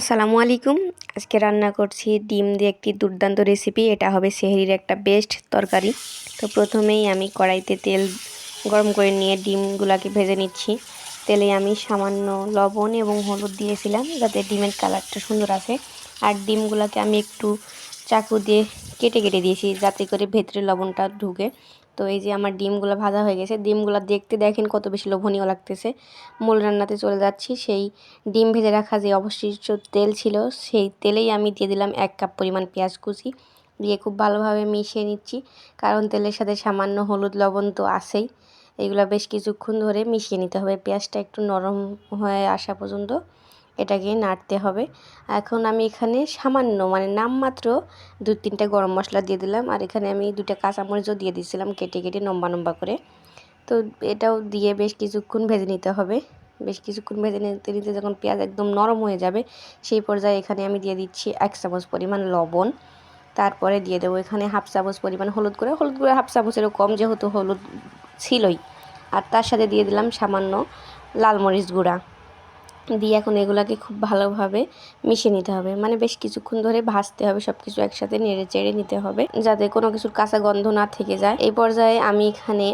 আসসালামু আলাইকুম। আজকে রান্না করছি ডিম দিয়ে একটি দুর্দান্ত রেসিপি এটা হবে সেহরির একটা বেস্ট তরকারি। তো প্রথমেই আমি কড়াইতে তেল গরম করে নিয়ে ডিমগুলাকে ভেজে নিচ্ছি। তেলে আমি সামান্য লবণ এবং হলুদ দিয়েছিলাম যাতে ডিমের কালারটা সুন্দর আসে। আর ডিমগুলোকে আমি একটু চাকু দিয়ে কেটে কেটে দিয়েছি যাতে করে ভেতরে লবণটা ঢুকে। তো এই যে আমার ডিমগুলো ভাজা হয়ে গেছে, ডিমগুলো দেখতে দেখেন কত বেশি লোভনীয় লাগতেছে। মূল রান্নাতে চলে যাচ্ছি, সেই ডিম ভেজে রাখা যে অবশিষ্ট তেল ছিল, সেই তেলেই আমি দিয়ে দিলাম এক কাপ পরিমাণ পেঁয়াজ কুচি। দিয়ে খুব ভালোভাবে মিশিয়ে নিচ্ছি, কারণ তেলের সাথে সামান্য হলুদ, লবণ তো আসেই এগুলো বেশ কিছুক্ষণ ধরে মিশিয়ে নিতে হবে, পেঁয়াজটা একটু নরম হয়ে আসা পর্যন্ত। এটাকে নাড়তে হবে। এখন আমি এখানে সামান্য মানে নামমাত্র দু তিনটে গরম মশলা দিয়ে দিলাম। আর এখানে আমি দুটা কাঁচামরিচও দিয়ে দিয়েছিলাম কেটে কেটে লম্বা লম্বা করে। তো এটাও দিয়ে বেশ কিছুক্ষণ ভেজে নিতে হবে। বেশ কিছুক্ষণ ভেজে নিতে নিতে যখন পেঁয়াজ একদম নরম হয়ে যাবে, সেই পর্যায়ে এখানে আমি দিয়ে দিচ্ছি এক চামচ পরিমাণ লবণ। তারপরে দিয়ে দেবো এখানে হাফ চামচ পরিমাণ হলুদ গুঁড়ো। হলুদ গুঁড়ো হাফ চামচেরও কম যেহেতু হলুদ ছিলই। আর তার সাথে দিয়ে দিলাম সামান্য লাল মরিচ গুঁড়া। দিয়ে এখন এগুলাকে খুব ভালোভাবে মিশিয়ে নিতে হবে। মানে বেশ কিছুক্ষণ ধরে ভাজতে হবে সব কিছু একসাথে নেড়ে চেড়ে নিতে হবে, যাতে কোনো কিছুর কাঁচা গন্ধ না থেকে যায়। এই পর্যায়ে আমি এখানে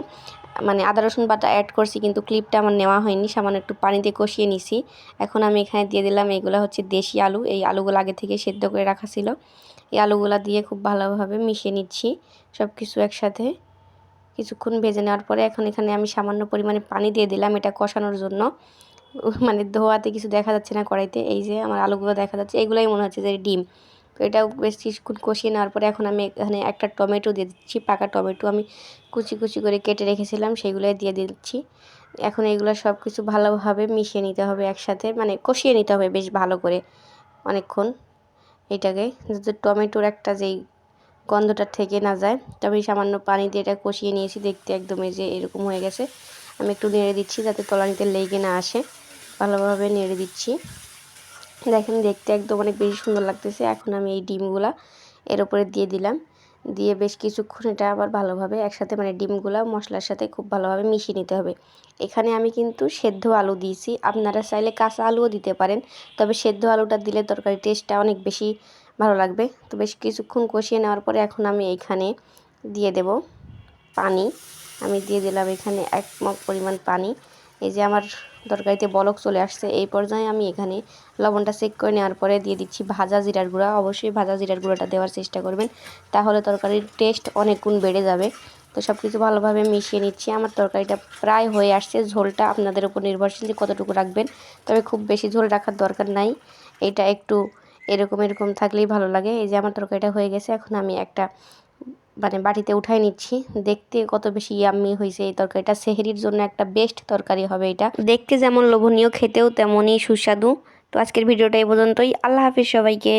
মানে আদা রসুন বাটা অ্যাড করছি, কিন্তু ক্লিপটা আমার নেওয়া হয়নি, সামান্য একটু পানিতে কষিয়ে নিছি। এখন আমি এখানে দিয়ে দিলাম, এগুলো হচ্ছে দেশি আলু। এই আলুগুলো আগে থেকে সেদ্ধ করে রাখা ছিল। এই আলুগুলো দিয়ে খুব ভালোভাবে মিশিয়ে নিচ্ছি সব কিছু একসাথে। কিছুক্ষণ ভেজে নেওয়ার পরে এখন এখানে আমি সামান্য পরিমাণে পানি দিয়ে দিলাম এটা কষানোর জন্য। মানে ধোয়াতে কিছু দেখা যাচ্ছে না কড়াইতে, এই যে আমার আলুগুলো দেখা যাচ্ছে, এগুলোই মনে হচ্ছে যে ডিম। তো এটাও বেশ কিছুক্ষণ কষিয়ে নেওয়ার পরে এখন আমি এখানে একটা টমেটো দিয়ে দিচ্ছি, পাকা টমেটো আমি কুচি কুচি করে কেটে রেখেছিলাম, সেগুলোই দিয়ে দিচ্ছি। এখন এগুলো সব কিছু ভালোভাবে মিশিয়ে নিতে হবে একসাথে মানে কষিয়ে নিতে হবে বেশ ভালো করে অনেকক্ষণ এটাকে, যাতে টমেটোর একটা যেই গন্ধটা থেকে না যায়। তবে সামান্য পানি দিয়ে এটা কষিয়ে নিয়েছি, দেখতে একদমই যে এরকম হয়ে গেছে। আমি একটু নেড়ে দিচ্ছি যাতে তলানিতে লেগে না আসে। ভালোভাবে নেড়ে দিচ্ছি। দেখেন দেখতে একদম অনেক বেশি সুন্দর লাগতেছে। এখন আমি এই ডিমগুলা এর উপরে দিয়ে দিলাম। দিয়ে বেশ কিছুক্ষণ এটা আবার ভালোভাবে একসাথে মানে ডিমগুলা মশলার সাথে খুব ভালোভাবে মিশিয়ে নিতে হবে। এখানে আমি কিন্তু সেদ্ধ আলু দিয়েছি। আপনারা চাইলে কাঁচা আলুও দিতে পারেন, তবে সেদ্ধ আলুটা দিলে তরকারি টেস্টটা অনেক বেশি ভালো লাগবে। তো বেশ কিছুক্ষণ কষিয়ে নেওয়ার পরে এখন আমি এইখানে দিয়ে দেব পানি। আমি দিয়ে দিলাম এখানে এক মগ পরিমাণ পানি। এই যে আমার তরকারিতে বলক চলে আসছে, এই পর্যায়ে আমি এখানে লবণটা চেক করে নেওয়ার পরে দিয়ে দিচ্ছি ভাজা জিরার গুঁড়া। অবশ্যই ভাজা জিরার গুঁড়াটা দেওয়ার চেষ্টা করবেন, তাহলে তরকারির টেস্ট অনেক গুণ বেড়ে যাবে। তো সব কিছু ভালোভাবে মিশিয়ে নিচ্ছি। আমার তরকারিটা প্রায় হয়ে আসছে, ঝোলটা আপনাদের উপর নির্ভরশীল যে কতটুকু রাখবেন, তবে খুব বেশি ঝোল রাখার দরকার নাই। এটা একটু এরকম এরকম থাকলেই ভালো লাগে। এই যে আমার তরকারিটা হয়ে গেছে, এখন আমি একটা মানে বাটিতে উঠাই নিচ্ছি। দেখতে কত বেশি ইয়াম্মি হয়েছে এই তরকারিটা। সেহেরির জন্য একটা বেস্ট তরকারি হবে এটা। দেখতে যেমন লোভনীয়, খেতেও তেমনই সুস্বাদু। তো আজকের ভিডিওটা এই পর্যন্তই। আল্লাহ হাফিজ সবাইকে।